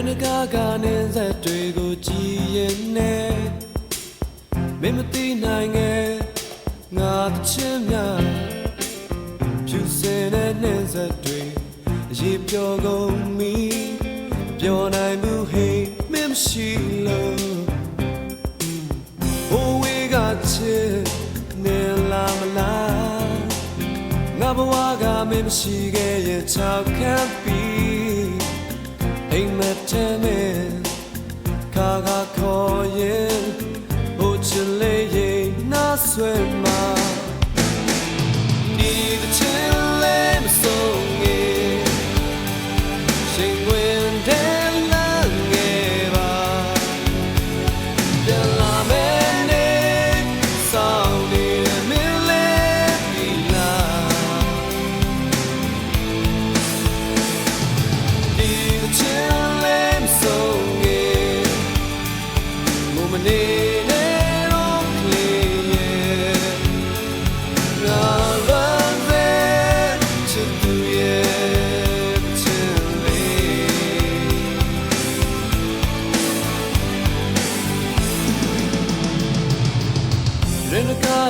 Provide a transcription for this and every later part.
ရင်းကားကနေစက်တွေကိုကြည်ရင်နဲ့မင်းမသိနိုင်ငယ်ငါတချင်များဖြူစင်တဲ့နှင်းစက်တွေအရေးပြောကုန်မီပြောနိုင်မှုဟိမင်းမရှိ ဘဝကမင်းမရှိခဲ့ရဲ့ချောက်ခတ်ပြီးအိမ်မက်ထဲနဲ့ခါခါခေါ်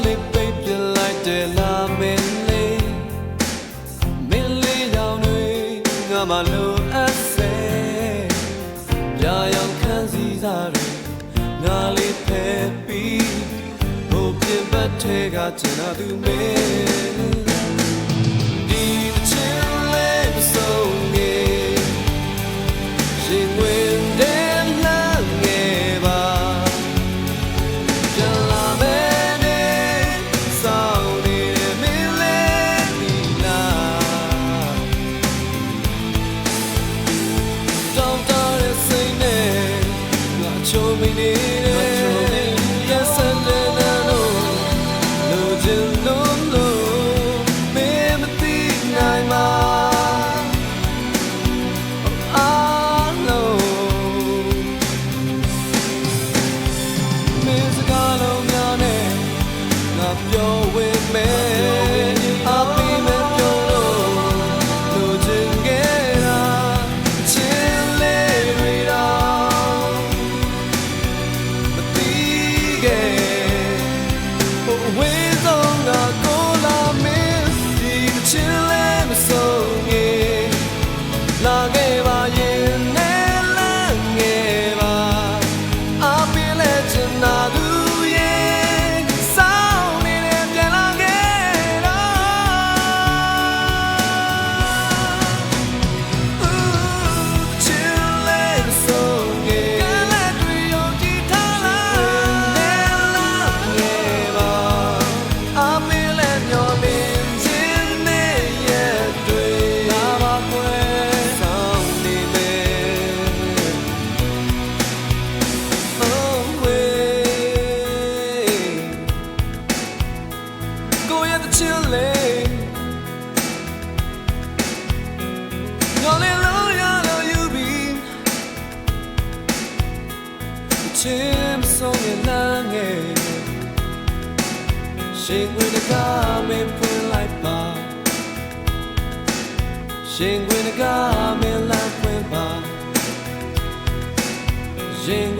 လေးပိတ်ပြလိုက်တယ်လာမင်းလေးမင်းလေးရောင်တွေငါမလို့အပ်စေရာရောင်ခန်းစည်းစားတွေငါလေးဖယ်ပြီးဘို့ပြင်ပတ်ထဲကကျန်တော်သူမင်း နေတယ် Yes and no no လိုချင်လို့လို့မင်းမသိနိုင်မှာ I know မင်းစကားလုံးများနဲ့ငါပြော လာ at the chilling Hallelujah Lord you be Chim song in lang eh Sing with the garment put like bar Sing with the garment like when bar ရင်ခွင်က